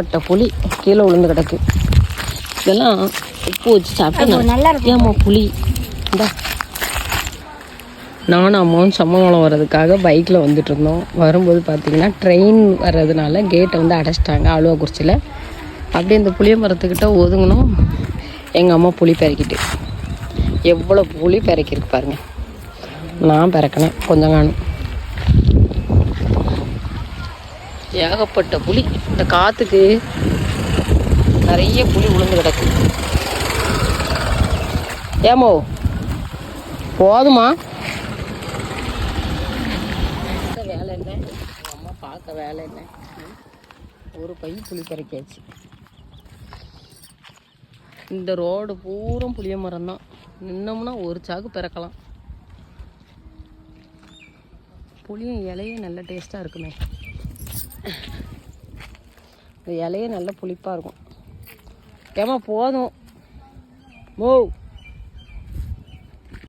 பட்ட புளி கீழே விழுந்து கிடக்கு. இதெல்லாம் உப்பு வச்சு சாப்பிட்டா நல்லா புளி? இந்தா. நானும் அம்மாவும் சம்மங்கலம் வர்றதுக்காக பைக்கில் வந்துட்டு இருந்தோம். வரும்போது பார்த்தீங்கன்னா ட்ரெயின் வர்றதுனால கேட்டை வந்து அடைச்சிட்டாங்க ஆலுவாக்குறிச்சியில் அப்படியே இந்த புளிய மரத்துக்கிட்ட ஒதுங்கணும் எங்கள் அம்மா புளி பறிக்கிட்டு எவ்வளோ புளி பறக்கிருக்கு பாருங்க. நான் பிறக்கினேன் கொஞ்சம் காணும். ஏகப்பட்ட புளி இந்த காற்றுக்கு நிறைய புளி உளுந்து கிடக்கு. ஏமோ போதுமா? வேலை என்ன? அம்மா பார்க்க வேலை என்ன? ஒரு பை புளி பறிக்காச்சு. இந்த ரோடு பூரம் புளிய மரம் தான். நின்னோம்னா ஒரு சாக்கு பிறக்கலாம். புளியும் இலையும் நல்ல டேஸ்ட்டாக இருக்குமே. இந்த இலையே நல்லா புளிப்பாக இருக்கும். ஏமா போதும். ஓ